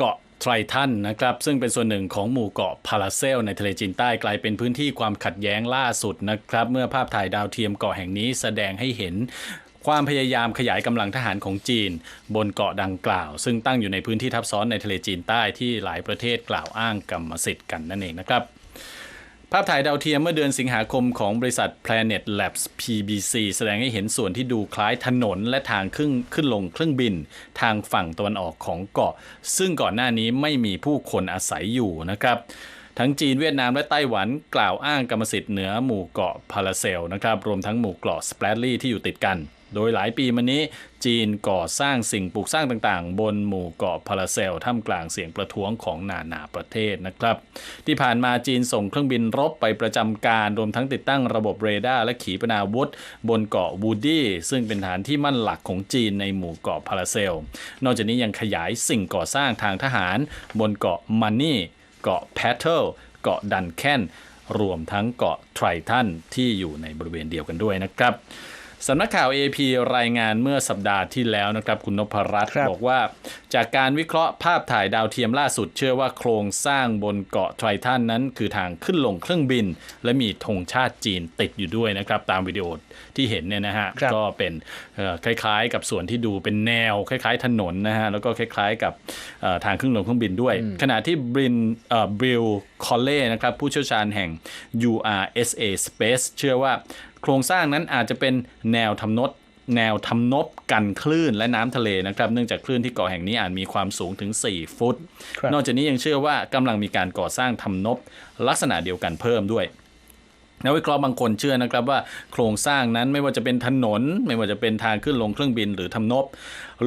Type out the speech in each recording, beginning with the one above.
เกาะไทรทันนะครับซึ่งเป็นส่วนหนึ่งของหมู่เกาะพาราเซล ในทะเลจีนใต้กลายเป็นพื้นที่ความขัดแย้งล่าสุดนะครับเมื่อภาพถ่ายดาวเทียมเกาะแห่งนี้แสดงให้เห็นความพยายามขยายกำลังทหารของจีน บนเกาะดังกล่าว ซึ่งตั้งอยู่ในพื้นที่ทับซ้อนในทะเลจีนใต้ที่หลายประเทศกล่าวอ้างกรรมสิทธิ์กันนั่นเองนะครับ ภาพถ่ายดาวเทียมเมื่อเดือนสิงหาคมของบริษัท Planet Labs PBC แสดงให้เห็นส่วนที่ดูคล้ายถนนและทางขึ้นขึ้นลงเครื่องบิน ทางฝั่งตะวันออกของเกาะ ซึ่งก่อนหน้านี้ไม่มีผู้คนอาศัยอยู่นะครับ ทั้งจีนเวียดนามและไต้หวันกล่าวอ้างกรรมสิทธิ์เหนือหมู่เกาะพาราเซลนะครับรวมทั้งหมู่เกาะสเปรดลี่ที่อยู่ติดกัน โดยหลายปีมานี้จีนก่อสร้างสิ่งปลูกสร้างต่างๆ บนหมู่เกาะพาราเซลท่ามกลางเสียงประท้วงของนานาประเทศนะครับ ที่ผ่านมาจีนส่งเครื่องบินรบไปประจำการรวมทั้งติดตั้งระบบเรดาร์และขีปนาวุธ บนเกาะวูดี้ซึ่งเป็นฐานที่มั่นหลักของจีนในหมู่เกาะพาราเซล นอกจากนี้ยังขยายสิ่งก่อสร้างทางทหาร บนเกาะมันนี่เกาะแพทเทิลเกาะดันแคนรวมทั้งเกาะไทรทันที่อยู่ในบริเวณเดียวกันด้วยนะครับ สำนักข่าว AP รายงานเมื่อสัปดาห์ที่แล้วนะครับ คุณนพรัตน์ครับบอกว่า จากการวิเคราะห์ภาพถ่ายดาวเทียมล่าสุด เชื่อว่าโครงสร้างบนเกาะไทรทันนั้น คือทางขึ้นลงเครื่องบิน และมีธงชาติจีนติดอยู่ด้วยนะครับ ตามวิดีโอที่เห็นเนี่ยนะฮะครับก็เป็นเอ่อคล้ายๆ กับส่วนที่ดูเป็นแนว คล้ายๆ ถนนนะฮะแล้วก็คล้ายๆ กับเอ่อทางขึ้นลงเครื่องบินด้วย ขณะที่บรินบริลคอลเล่นะครับผู้เชี่ยวชาญแห่ง URSA Space เชื่อว่า โครงสร้างนั้นอาจจะเป็นแนวทำนดแนวทำนบกันคลื่นและน้ำทะเลนะครับ เนื่องจากคลื่นที่เกาะแห่งนี้อาจมีความสูงถึง 4 ฟุตครับนอกจากนี้ยังเชื่อว่ากำลังมีการก่อสร้างทำนบลักษณะเดียวกันเพิ่มด้วย นักวิเคราะห์บางคนเชื่อนะครับว่าโครงสร้างนั้นไม่ว่าจะเป็นถนน ไม่ว่าจะเป็นทางขึ้นลงเครื่องบินหรือทำนบ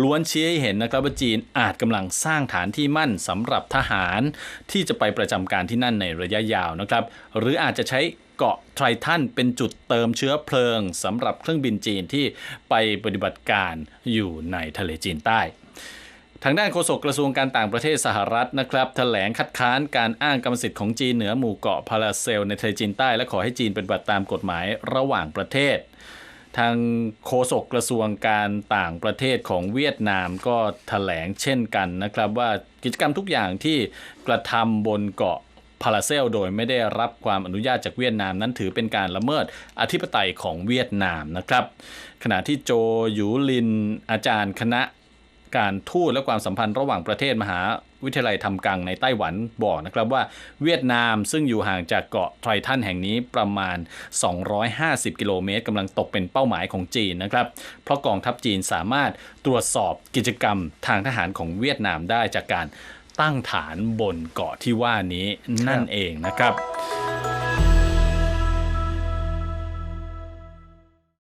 ล้วนชี้ให้เห็นนะครับว่าจีนอาจกำลังสร้างฐานที่มั่นสำหรับทหาร ที่จะไปประจำการที่นั่นในระยะยาวนะครับ หรืออาจจะใช้เกาะไทรทันเป็นจุดเติมเชื้อเพลิงสำหรับเครื่องบินจีนที่ไปปฏิบัติการอยู่ในทะเลจีนใต้ ทางด้านโฆษกกระทรวงการต่างประเทศสหรัฐนะครับแถลงคัดค้านการอ้างกรรมสิทธิ์ของจีนเหนือหมู่เกาะพาราเซลในทะเลจีนใต้และขอให้จีนเปฏิบัติตามกฎหมายระหว่างประเทศ ทางโฆษกกระทรวงการต่างประเทศของเวียดนามก็แถลงเช่นกันนะครับว่ากิจกรรมทุกอย่างที่กระทำบนเกาะพาราเซลโดยไม่ได้รับความอนุญาตจากเวียดนามนั้นถือเป็นการละเมิดอธิปไตยของเวียดนามนะครับ ขณะที่โจหยูลินอาจารย์คณะ การทูตและความสัมพันธ์ระหว่างประเทศมหาวิทยาลัยทำกังในไต้หวันบอกนะครับว่าเวียดนามซึ่งอยู่ห่างจากเกาะไทรทันแห่งนี้ประมาณ 250 กิโลเมตรกำลังตกเป็นเป้าหมายของจีนนะครับ เพราะกองทัพจีนสามารถตรวจสอบกิจกรรมทางทหารของเวียดนามได้จากการตั้งฐานบนเกาะที่ว่านี้นั่นเองนะครับ